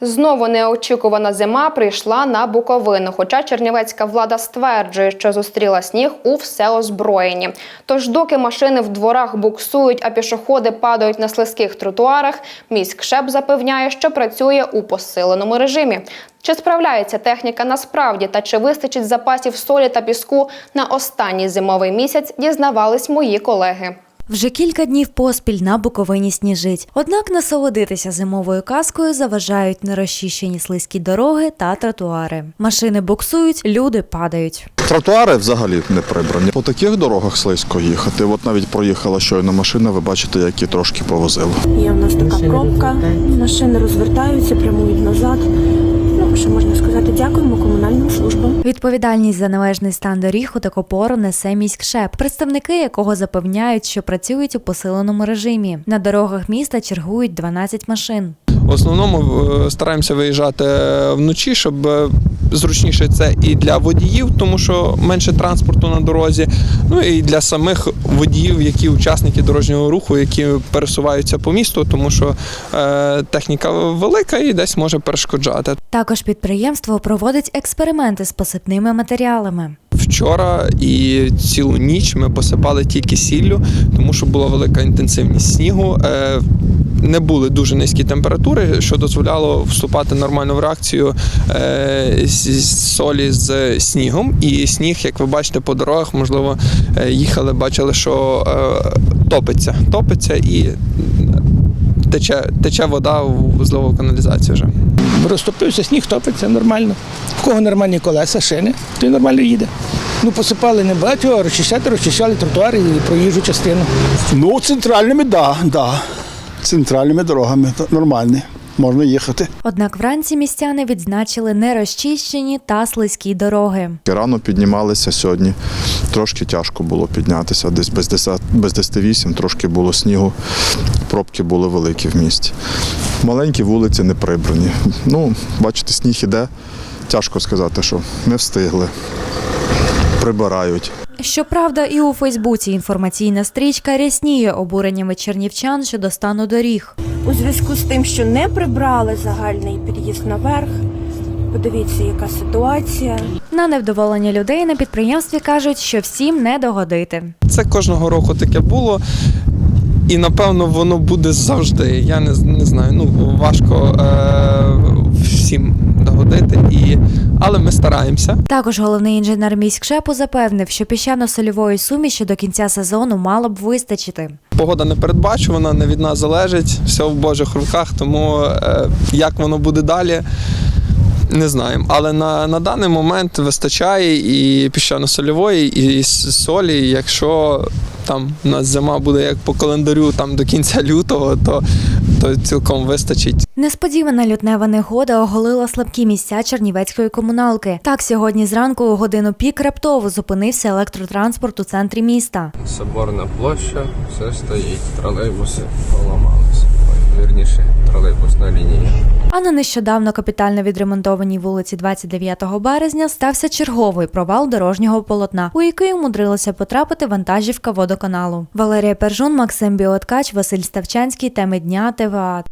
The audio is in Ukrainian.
Знову неочікувана зима прийшла на Буковину. Хоча чернівецька влада стверджує, що зустріла сніг у всеозброєнні. Тож, доки машини в дворах буксують, а пішоходи падають на слизьких тротуарах, міськшеп запевняє, що працює у посиленому режимі. Чи справляється техніка насправді та чи вистачить запасів солі та піску на останній зимовий місяць, дізнавались мої колеги. Вже кілька днів поспіль на Буковині сніжить. Однак насолодитися зимовою казкою заважають нерозчищені слизькі дороги та тротуари. Машини буксують, люди падають. Тротуари взагалі не прибрані. По таких дорогах слизько їхати. От навіть проїхала щойно машина, ви бачите, як її трошки повозило. Є в нас така пробка, машини розвертаються, прямують назад. Що можна сказати, дякуємо комунальним службам. Відповідальність за належний стан доріг у такопору несе міськшеп, представники якого запевняють, що працюють у посиленому режимі. На дорогах міста чергують 12 машин. В основному е, стараємося виїжджати вночі, щоб е, зручніше це і для водіїв, тому що менше транспорту на дорозі. Ну і для самих водіїв, які учасники дорожнього руху, які пересуваються по місту, тому що е, техніка велика і десь може перешкоджати. Також підприємство проводить експерименти з посипними матеріалами. Вчора і цілу ніч ми посипали тільки сіллю, тому що була велика інтенсивність снігу. Е, Не були дуже низькі температури, що дозволяло вступати нормально в реакцію е, з- солі з снігом. І сніг, як ви бачите, по дорогах, можливо, е, їхали, бачили, що е, топиться, топиться і тече, тече вода в зливову каналізацію вже. Розтопився, сніг топиться нормально. В кого нормальні колеса, шини, то нормально їде. Ну, посипали не багато, а розчищати, розчищали тротуари і проїжджу частину. Ну, центральними, да, да. Центральними дорогами нормальні. Можна їхати. Однак вранці містяни відзначили нерозчищені та слизькі дороги. Рано піднімалися сьогодні. Трошки тяжко було піднятися. Десь без 10, без 10 трошки було снігу. Пробки були великі в місті. Маленькі вулиці не прибрані. Ну, бачите, сніг іде. Тяжко сказати, що не встигли. Прибирають. Щоправда, і у Фейсбуці інформаційна стрічка рясніє обуреннями чернівчан щодо стану доріг. У зв'язку з тим, що не прибрали загальний під'їзд наверх. Подивіться, яка ситуація. На невдоволення людей на підприємстві кажуть, що всім не догодити. Це кожного року таке було. І напевно воно буде завжди. Я не, не знаю. Ну важко е, всім догодити. І... Але ми стараємося. Також головний інженер міськшепу запевнив, що піщано-сольової суміші до кінця сезону мало б вистачити. Погода не передбачувана, не від нас залежить, все в Божих руках. Тому е, як воно буде далі, не знаємо. Але на, на даний момент вистачає і піщано-сольової, і солі. Якщо там у нас зима буде як по календарю там до кінця лютого, то, то цілком вистачить. Несподівана лютнева негода оголила слабкі місця чернівецької комуналки. Так, сьогодні зранку у годину пік раптово зупинився електротранспорт у центрі міста. Соборна площа, все стоїть. Тролейбуси поламалися. Вірніше, тролейбусна лінія. А на нещодавно капітально відремонтованій вулиці 29 березня стався черговий провал дорожнього полотна, у який умудрилася потрапити вантажівка водоканалу. Валерія Пержун, Максим Біоткач, Василь Ставчанський. Теми дня ТВА.